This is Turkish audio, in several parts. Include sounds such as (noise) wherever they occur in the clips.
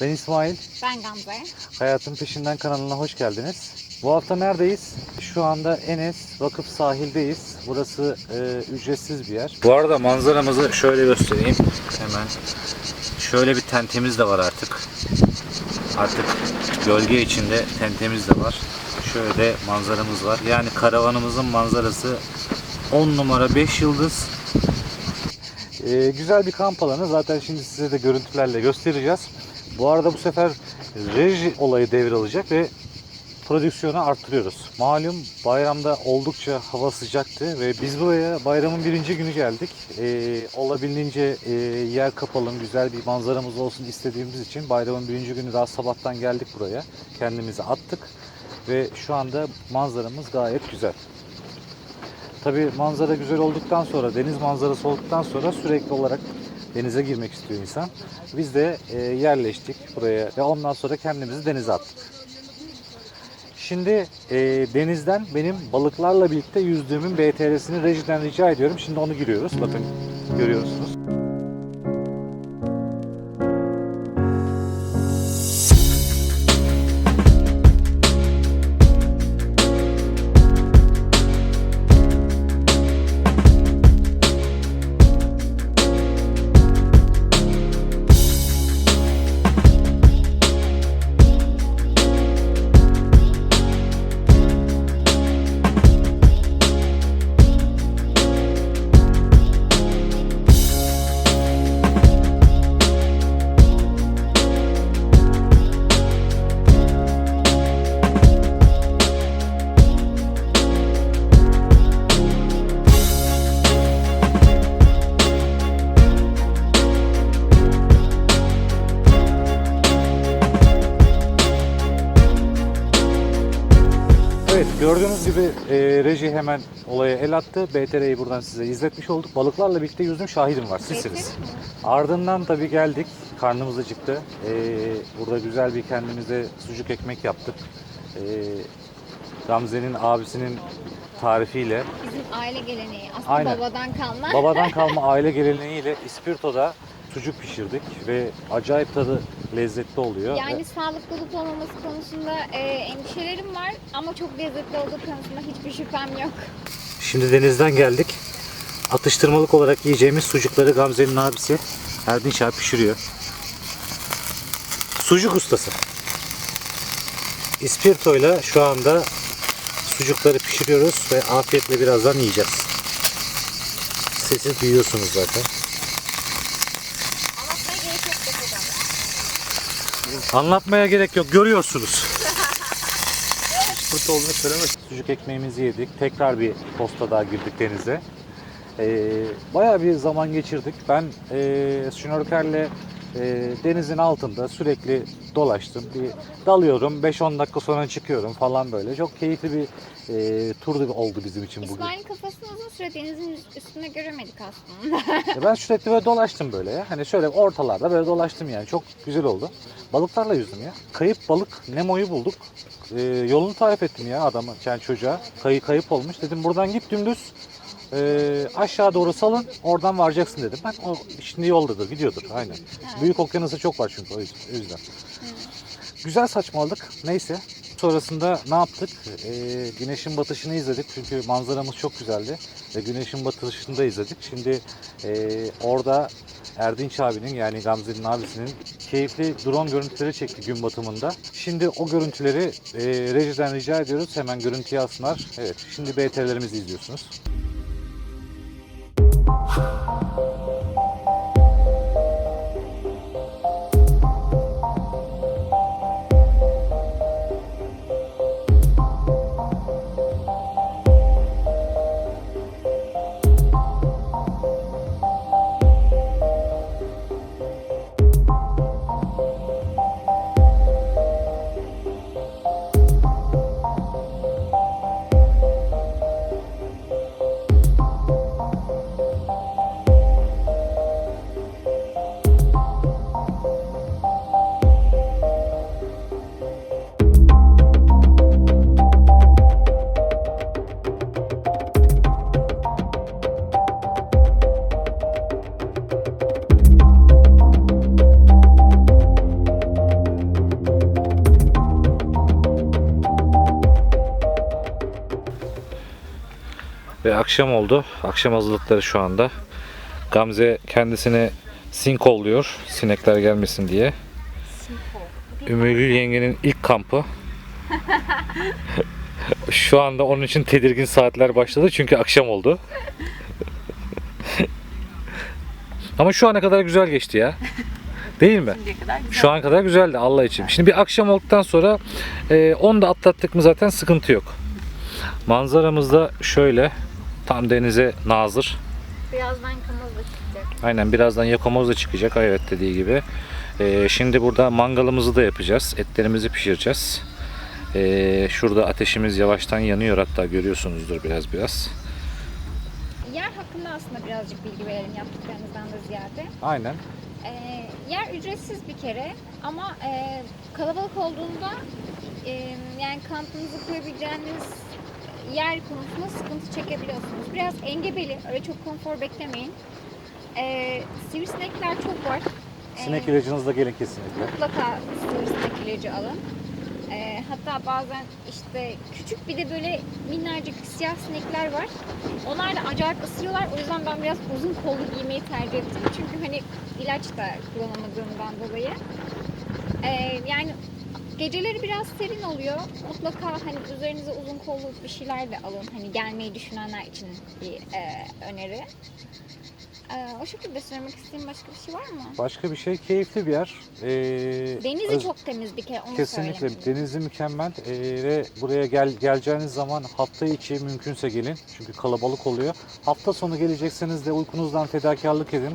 Ben İsmail. Ben Gamze. Hayatın Peşinden kanalına hoş geldiniz. Bu hafta neredeyiz? Şu anda Enes Vakıf sahildeyiz. Burası e, ücretsiz bir yer. Bu arada manzaramızı şöyle göstereyim. Hemen. Şöyle bir tentemiz de var artık. Artık gölge içinde tentemiz de var. Şöyle de manzaramız var. Yani karavanımızın manzarası 10 numara 5 yıldız. Ee, güzel bir kamp alanı. Zaten şimdi size de görüntülerle göstereceğiz. Bu arada bu sefer reji olayı devralacak ve prodüksiyonu arttırıyoruz. Malum bayramda oldukça hava sıcaktı ve biz buraya bayramın birinci günü geldik. Ee, olabildiğince e, yer kapalım, güzel bir manzaramız olsun istediğimiz için bayramın birinci günü daha sabahtan geldik buraya. Kendimizi attık ve şu anda manzaramız gayet güzel. Tabii manzara güzel olduktan sonra, deniz manzarası olduktan sonra sürekli olarak denize girmek istiyor insan. Biz de e, yerleştik buraya ve ondan sonra kendimizi denize attık. Şimdi e, denizden benim balıklarla birlikte yüzdüğümün BTR'sini rejiden rica ediyorum. Şimdi onu giriyoruz. Bakın görüyorsunuz. Gördüğünüz gibi e, reji hemen olaya el attı. BTR'yi buradan size izletmiş olduk. Balıklarla birlikte yüzdüm şahidim var. Sizsiniz. Ardından tabii geldik. Karnımız acıktı. E, burada güzel bir kendimize sucuk ekmek yaptık. E, Gamze'nin abisinin tarifiyle Bizim aile geleneği. Aslında Aynen. babadan kalma. babadan (laughs) kalma aile geleneğiyle ispirtoda sucuk pişirdik ve acayip tadı lezzetli oluyor. Yani sağlıklı olup olmaması konusunda e, endişelerim var ama çok lezzetli olduğu konusunda hiçbir şüphem yok. Şimdi denizden geldik. Atıştırmalık olarak yiyeceğimiz sucukları Gamze'nin abisi Erdinç abi pişiriyor. Sucuk ustası. İspirtoyla şu anda sucukları pişiriyoruz ve afiyetle birazdan yiyeceğiz. Sesi duyuyorsunuz zaten. Anlatmaya gerek yok dedi Anlatmaya gerek yok. Görüyorsunuz. İspirto olduğunu söylemek. Sucuk ekmeğimizi yedik. Tekrar bir posta daha girdik denize. Ee, bayağı bir zaman geçirdik. Ben e, şnorkelle e, denizin altında sürekli dolaştım. Bir dalıyorum. 5-10 dakika sonra çıkıyorum falan böyle. Çok keyifli bir e, tur oldu bizim için bugün. İsmail'in kafasını uzun süre denizin üstünde göremedik aslında. Ben sürekli böyle dolaştım böyle ya. Hani şöyle ortalarda böyle dolaştım yani. Çok güzel oldu. Balıklarla yüzdüm ya. Kayıp balık Nemo'yu bulduk. Ee, yolunu tarif ettim ya adama, yani çocuğa. Kayı kayıp olmuş. Dedim buradan git dümdüz. Ee, aşağı doğru salın. Oradan varacaksın dedim. Ben o şimdi yoldadır, gidiyordur. Aynen. Büyük okyanusu çok var çünkü o yüzden. o yüzden. Güzel saçmaladık. Neyse. Sonrasında ne yaptık? Ee, güneşin batışını izledik çünkü manzaramız çok güzeldi. Ve güneşin batışını da izledik. Şimdi ee, orada Erdinç abinin yani Gamze'nin abisinin keyifli drone görüntüleri çekti gün batımında. Şimdi o görüntüleri ee, rejiden rica ediyoruz. Hemen görüntüye alsınlar. Evet şimdi BTR'lerimizi izliyorsunuz. you Ve akşam oldu. Akşam hazırlıkları şu anda. Gamze kendisini sinkolluyor. Sinekler gelmesin diye. Ümmülül yengenin ilk kampı. (laughs) şu anda onun için tedirgin saatler başladı çünkü akşam oldu. Ama şu ana kadar güzel geçti ya. Değil mi? Şu an kadar güzeldi Allah için. Şimdi bir akşam olduktan sonra e, onu da atlattık mı zaten sıkıntı yok. Manzaramız da şöyle. Tam denize nazır. Birazdan kamoz da çıkacak. Aynen birazdan yakomoz da çıkacak evet dediği gibi. E, şimdi burada mangalımızı da yapacağız. Etlerimizi pişireceğiz. E, şurada ateşimiz yavaştan yanıyor hatta görüyorsunuzdur biraz biraz. Yer hakkında aslında birazcık bilgi verelim yaptıklarımızdan da ziyade. Aynen. Ee, yer ücretsiz bir kere ama e, kalabalık olduğunda e, yani kampınızı kurabileceğiniz yer konusunda sıkıntı çekebiliyorsunuz. Biraz engebeli, öyle çok konfor beklemeyin. Ee, sivrisinekler çok var. Ee, Sinek ilacınızla gelin kesinlikle. mutlaka sivrisinek ilacı alın. Ee, hatta bazen işte küçük bir de böyle minnacık siyah sinekler var. Onlar da acayip ısırıyorlar. O yüzden ben biraz uzun kollu giymeyi tercih ettim. Çünkü hani ilaç da kullanamadığımdan dolayı. Ee, yani geceleri biraz serin oluyor. Mutlaka hani üzerinize uzun kollu bir şeyler de alın. Hani gelmeyi düşünenler için bir e, öneri. Ee, o şekilde söylemek istediğim başka bir şey var mı? Başka bir şey keyifli bir yer. E, Denizi öz- çok temiz bir kere onu Kesinlikle söylemeliyim. denizi mükemmel Ee, ve buraya gel geleceğiniz zaman hafta içi mümkünse gelin çünkü kalabalık oluyor. Hafta sonu gelecekseniz de uykunuzdan fedakarlık edin.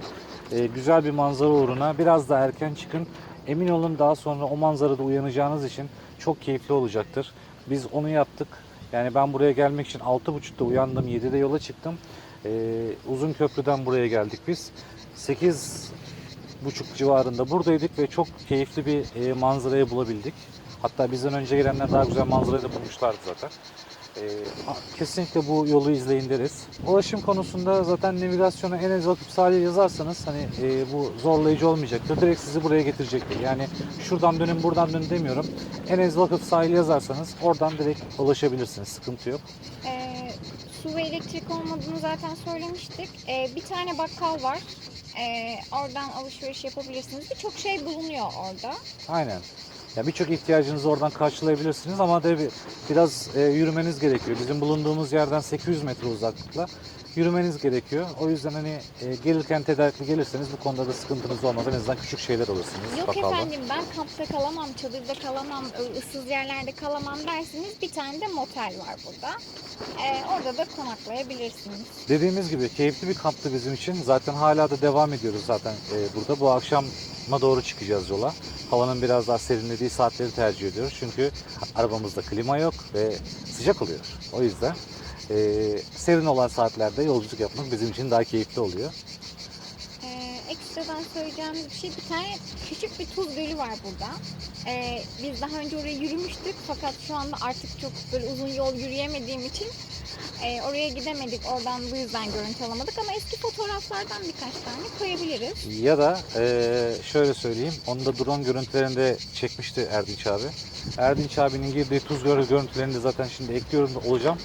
Ee, güzel bir manzara uğruna biraz daha erken çıkın. Emin olun daha sonra o manzarada uyanacağınız için çok keyifli olacaktır. Biz onu yaptık. Yani ben buraya gelmek için 6.30'da uyandım, 7'de yola çıktım. Ee, uzun köprüden buraya geldik biz. 8 buçuk civarında buradaydık ve çok keyifli bir e, manzarayı bulabildik. Hatta bizden önce gelenler daha güzel manzarayı da bulmuşlardı zaten. E, a- kesinlikle bu yolu izleyin deriz. Ulaşım konusunda zaten navigasyona en az vakıf sahil yazarsanız hani e, bu zorlayıcı olmayacaktır. Direkt sizi buraya getirecektir. Yani şuradan dönün buradan dönün demiyorum. En az vakıf sahil yazarsanız oradan direkt ulaşabilirsiniz. Sıkıntı yok. Ee, su ve elektrik olmadığını zaten söylemiştik. Ee, bir tane bakkal var. Ee, oradan alışveriş yapabilirsiniz. Birçok şey bulunuyor orada. Aynen. Ya birçok ihtiyacınızı oradan karşılayabilirsiniz ama tabii biraz e, yürümeniz gerekiyor. Bizim bulunduğumuz yerden 800 metre uzaklıkla yürümeniz gerekiyor. O yüzden hani e, gelirken tedarikli gelirseniz bu konuda da sıkıntınız olmaz. En azından küçük şeyler alırsınız Yok bakkalda. efendim ben kampta kalamam, çadırda kalamam, ıssız yerlerde kalamam derseniz bir tane de motel var burada. Ee, orada da konaklayabilirsiniz. Dediğimiz gibi keyifli bir kamptı bizim için. Zaten hala da devam ediyoruz zaten e, burada. Bu akşama doğru çıkacağız yola. Havanın biraz daha serinlediği saatleri tercih ediyoruz. Çünkü arabamızda klima yok ve sıcak oluyor. O yüzden e, serin olan saatlerde yolculuk yapmak bizim için daha keyifli oluyor. Ee, ekstradan söyleyeceğimiz bir şey bir tane küçük bir tuz gölü var burada. Ee, biz daha önce oraya yürümüştük fakat şu anda artık çok böyle uzun yol yürüyemediğim için e, oraya gidemedik. Oradan bu yüzden görüntü alamadık ama eski fotoğraflardan birkaç tane koyabiliriz. Ya da eee, şöyle söyleyeyim, onu da drone görüntülerinde çekmişti Erdinç abi. Erdinç abinin girdiği tuz görüntülerini de zaten şimdi ekliyorum da olacağım.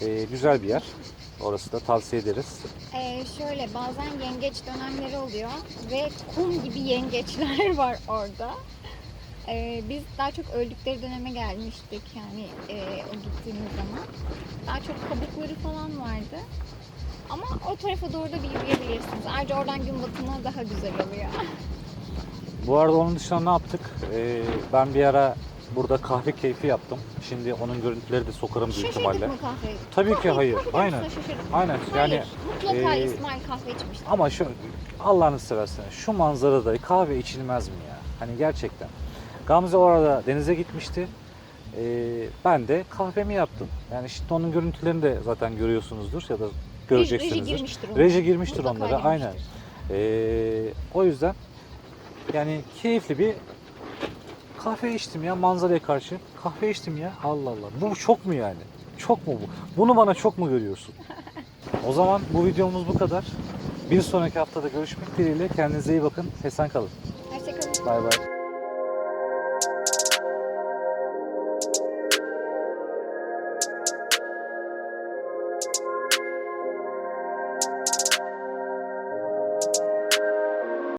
Eee, güzel bir yer. Orası da tavsiye ederiz. Ee, şöyle bazen yengeç dönemleri oluyor ve kum gibi yengeçler (laughs) var orada. Ee, biz daha çok öldükleri döneme gelmiştik yani e, o gittiğimiz zaman. Daha çok kabukları falan vardı. Ama o tarafa doğru da bir yürüyebilirsiniz. Ayrıca oradan gün batımı daha güzel oluyor. (laughs) Bu arada onun dışında ne yaptık? Eee, ben bir ara burada kahve keyfi yaptım. Şimdi onun görüntüleri de sokarım büyük Şaşırdık ihtimalle. mı kahveyi? Tabii ki hayır. Aynen. şaşırdık. Aynen. Hayır, Yani mutlaka e, İsmail kahve içmiştir. Ama şu Allah'ını seversen şu manzarada kahve içilmez mi ya? Hani gerçekten. Gamze orada denize gitmişti. Ee, ben de kahvemi yaptım. Yani şimdi onun görüntülerini de zaten görüyorsunuzdur ya da Reji göreceksinizdir. girmiştir ona. Reji girmiştir Mutlaka onlara. Aynen. Ee, o yüzden yani keyifli bir kahve içtim ya manzaraya karşı. Kahve içtim ya. Allah Allah. Bu çok mu yani? Çok mu bu? Bunu bana çok mu görüyorsun? (laughs) O zaman bu videomuz bu kadar. Bir sonraki haftada görüşmek dileğiyle. Kendinize iyi bakın. Esen kalın. Hoşçakalın. Bay bay.